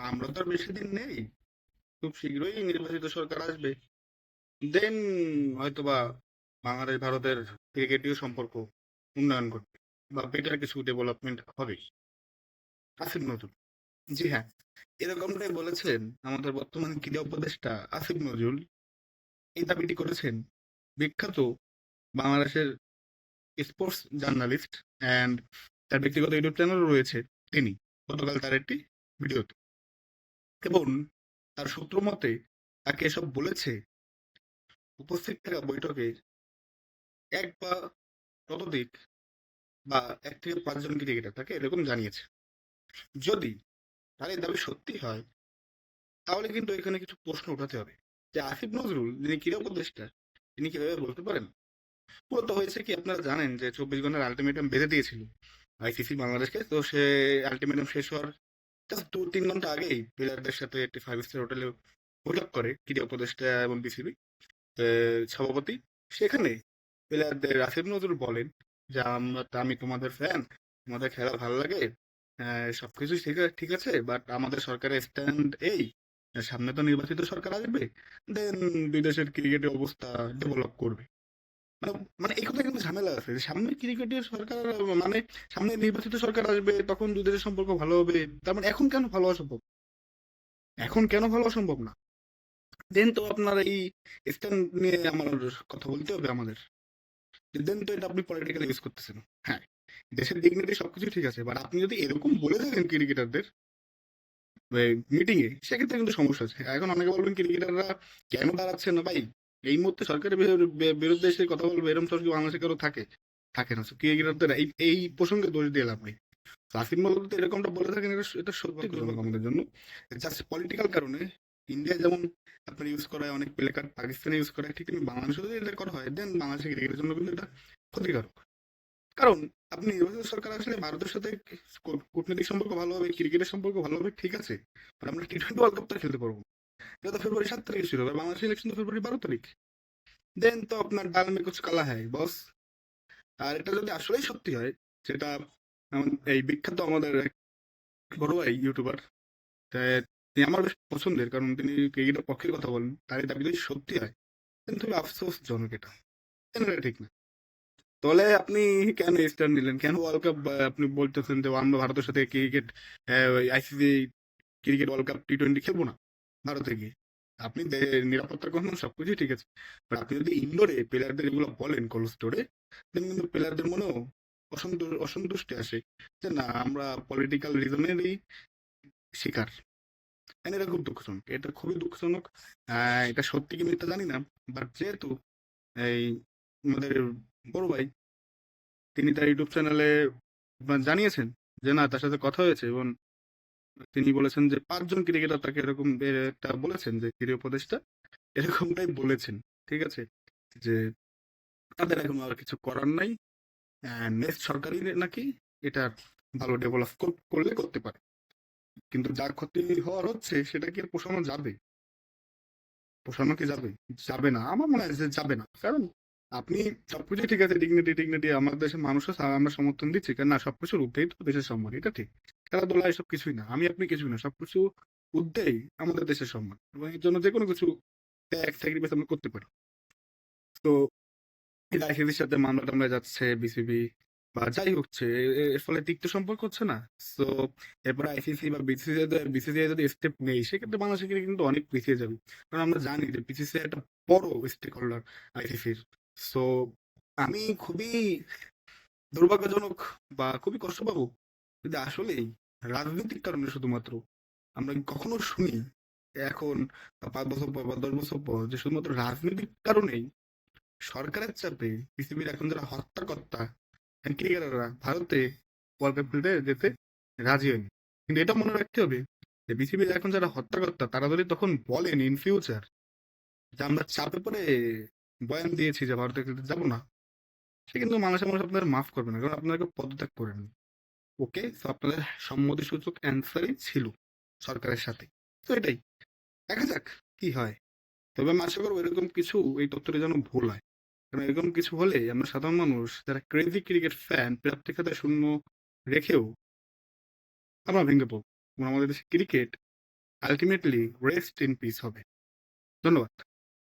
আমরা তো আর বেশি দিন নেই। খুব শীঘ্রই নির্বাচিত সরকার আসবে। দেন হয়তোবা বাংলাদেশ, ভারতের ক্রিকেটীয় সম্পর্ক উন্নয়ন করবে বা বেটার কিছু ডেভেলপমেন্ট হবে। আসিফ নজরুল। জি হ্যাঁ এরকমটাই বলেছেন আমাদের বর্তমান ক্রীড়া উপদেষ্টা আসিফ নজরুল। এই দাবিটি করেছেন বিখ্যাত বাংলাদেশের স্পোর্টস জার্নালিস্ট অ্যান্ড তার ব্যক্তিগত ইউটিউব চ্যানেল রয়েছে। তিনি গতকাল তার একটি ভিডিওতে এবং তার সূত্র মতে, তাকে এসব বলেছে। উপস্থিত থাকা বৈঠকে এক বা ততোধিক বা এক থেকে পাঁচজন ক্রিকেটার তাকে এরকম জানিয়েছে। যদি তার এই দাবি সত্যি হয়, তাহলে কিন্তু এখানে কিছু প্রশ্ন উঠাতে হবে। যে আসিফ নজরুল, যিনি ক্রীড়া উপদেষ্টা, তিনি কীভাবে বলতে পারেন? মূলত হয়েছে কি, আপনারা জানেন যে চব্বিশ ঘণ্টার আলটিমেটাম বেঁধে দিয়েছিল আইসিসি বাংলাদেশকে। তো সে আলটিমেটাম শেষ হওয়ার দু তিন ঘণ্টা আগেই প্লেয়ারদের সাথে একটি ফাইভ স্টার হোটেলে বৈঠক করে ক্রীড়া উপদেষ্টা এবং বিসিবি সভাপতি। সেখানে প্লেয়ারদের আসিফ নজরুল বলেন যে আমি তোমাদের ফ্যান তোমাদের খেলা ভালো লাগে আহ, সবকিছুই ঠিক ঠিক আছে বাট আমাদের সরকারের স্ট্যান্ড এই সামনে তো নির্বাচিত সরকার আসবে দেন দুই দেশের ক্রিকেটের অবস্থা ডেভেলপ করবে। মানে মানে এই কথা কিন্তু ঝামেলা আছে সামনে ক্রিকেটের সরকার মানে সামনে নির্বাচিত সরকার আসবে, তখন দুই দেশের সম্পর্ক ভালো হবে, তার মানে এখন কেন ভালো হওয়া সম্ভব এখন কেন ভালো হওয়া সম্ভব না? দেন তো আপনার এই স্ট্যান্ড নিয়ে আমার কথা বলতে হবে আমাদের। দেন তো এটা আপনি পলিটিক্যাল ইউজ করতেছেন। হ্যাঁ দেশের ডিগনিটি সবকিছু ঠিক আছে বাট আপনি যদি এরকম বলে থাকেন ক্রিকেটারদের মিটিং এ সেক্ষেত্রে কিন্তু সমস্যা আছে। এখন অনেকে বলবেন ক্রিকেটাররা কেন দাঁড়াচ্ছে না? ভাই এই মুহূর্তে সরকারের বিরুদ্ধে এসে কথা বলবে এরকম সরকার বাংলাদেশে কারও থাকে? থাকে না। ক্রিকেটারদের এই এই প্রসঙ্গে দোষ দিয়ে লাভ নেই। আসিফ মল্লিক তো এরকমটা বলে থাকেন এটা এটা সত্যি আমাদের জন্য। জাস্ট পলিটিক্যাল কারণে ইন্ডিয়া যেমন আপনার ইউজ করা হয় অনেক প্লে কার্ড পাকিস্তানে ইউজ করা হয় ঠিক তেমনি বাংলাদেশে যদি এটা করা হয় দেন বাংলাদেশের ক্রিকেটের জন্য কিন্তু এটা ক্ষতিকারক। কারণ আপনি নির্বাচিত সরকার আসলে ভারতের সাথে কূটনৈতিক সম্পর্ক ভালো হবে ক্রিকেটের সম্পর্ক ভালো হবে ঠিক আছে। আমরা টি টোয়েন্টি ওয়ার্ল্ড কাপটা খেলতে পারব। তো ফেব্রুয়ারি সাত তারিখে বাংলাদেশ ইলেকশন তো ফেব্রুয়ারি বারো তারিখ। দেন তো আপনার ডাল কালা হ্যায় বস আর এটা যদি আসলেই সত্যি হয়, যেটা এই বিখ্যাত আমাদের ইউটিউবার তিনি আমার বেশ পছন্দের, কারণ তিনি ক্রিকেটের পক্ষের কথা বলেন তার দাবি যদি সত্যি হয় কিন্তু খুবই আফসোসজনক এটা। এটা ঠিক না? তাহলে আপনি কেন স্টার নিলেন? কেন ওয়ার্ল্ড কাপ আপনি বলতেছেন যে আমরা ভারতের সাথে cricket ICC cricket world cup T twenty খেলব না? ভারতে গিয়ে আপনি নিরাপত্তার কথা সবকিছুই ঠিক আছে। বাট আপনি যদি ইনডোরে প্লেয়ারদের এগুলো বলেন কোল্ড স্টোরে কিন্তু প্লেয়ারদের মনেও অসন্তোষ অসন্তুষ্টি আসে যে না, আমরা পলিটিক্যাল রিজনেরই শিকার। এটা খুব দুঃখজনক, এটা খুবই দুঃখজনক। এটা সত্যি কি মিথ্যা জানি না বাট যেহেতু এই আমাদের বড় ভাই, তিনি তার ইউটিউব চ্যানেলে জানিয়েছেন যে না, তার সাথে কথা হয়েছে, এবং তিনি বলেছেন যে, পাঁচজন ক্রিকেটার তাকে এরকম একটা বলেছেন যে, ক্রীড়া উপদেষ্টা এরকমটাই বলেছেন, ঠিক আছে? যে, তাদের এখন আর কিছু করার নাই নেক্সট সরকারই নাকি এটা ভালো ডেভেলপ করলে করতে পারে। কিন্তু যা ক্ষতি হওয়ার হচ্ছে, সেটা কি পোষানো যাবে? পোষানো কি যাবে? যাবে না। আমার মনে হয় যে যাবে না। কারণ আপনি সবকিছু ঠিক আছে, ডিগনিটি, টিগনিটি, আমাদের দেশের মানুষও আমরা সমর্থন দিচ্ছি। কারণ না সবকিছুর ঊর্ধ্বেই তো দেশের সম্মান, এটা ঠিক। খেলাধুলা এসব কিছুই না। আমি, আপনি কিছুই না। সবকিছু ঊর্ধ্বেই আমাদের দেশের সম্মান এবং এর জন্য যে কোনো কিছু ত্যাগ স্যাক্রিফাইস আমরা করতে পারি। তো আইসিসির সাথে মামলা টামলা যাচ্ছে বিসিবি বা যাই হচ্ছে এর ফলে তিক্ত সম্পর্ক হচ্ছে না। তো এরপর আইসিসি বা বিসিসিআই বিসিসিআই যদি স্টেপ নেই, সেক্ষেত্রে বাংলাদেশ কিন্তু অনেক পিছিয়ে যাবে। কারণ আমরা জানি যে বিসিসিআই একটা বড় স্টেক হোল্ডার আইসিসির সো আমি খুবই দুর্ভাগ্যজনক বা খুবই কষ্ট পাবো যদি আসলেই রাজনৈতিক কারণে শুধুমাত্র আমরা কখনো শুনি এখন পাঁচ বছর পর বা দশ বছর পর যে শুধুমাত্র রাজনৈতিক কারণেই সরকারের চাপে পৃথিবীর এখন যারা হত্যাকর্তা ক্রিকেটাররা ভারতে ওয়ার্ল্ড কাপ খেলতে যেতে রাজি হয়নি। কিন্তু এটা মনে রাখতে হবে যে পৃথিবীর এখন যারা হত্যাকর্তা, তারা যদি তখন বলেন ইন ফিউচার যে আমরা চাপে পরে বয়ান দিয়েছি যে ভারতে যাব না, সে কিন্তু মানুষের মানুষ আপনাদের মাফ করবে না, কারণ আপনাদেরকে পদত্যাগ করেন ওকে আপনাদের সম্মতিসূচক অ্যান্সারই ছিল সরকারের সাথে। তো এটাই। দেখা যাক কি হয়। তবে আমি আশা করব এরকম কিছু এই তথ্যটা যেন ভুল হয়। কারণ এরকম কিছু হলে আমরা সাধারণ মানুষ, যারা ক্রেজি ক্রিকেট ফ্যান প্রাপ্তি খাতায় শূন্য রেখেও আমরা ভেঙে পড়ব। আমাদের দেশে cricket ultimately rest in peace হবে। ধন্যবাদ।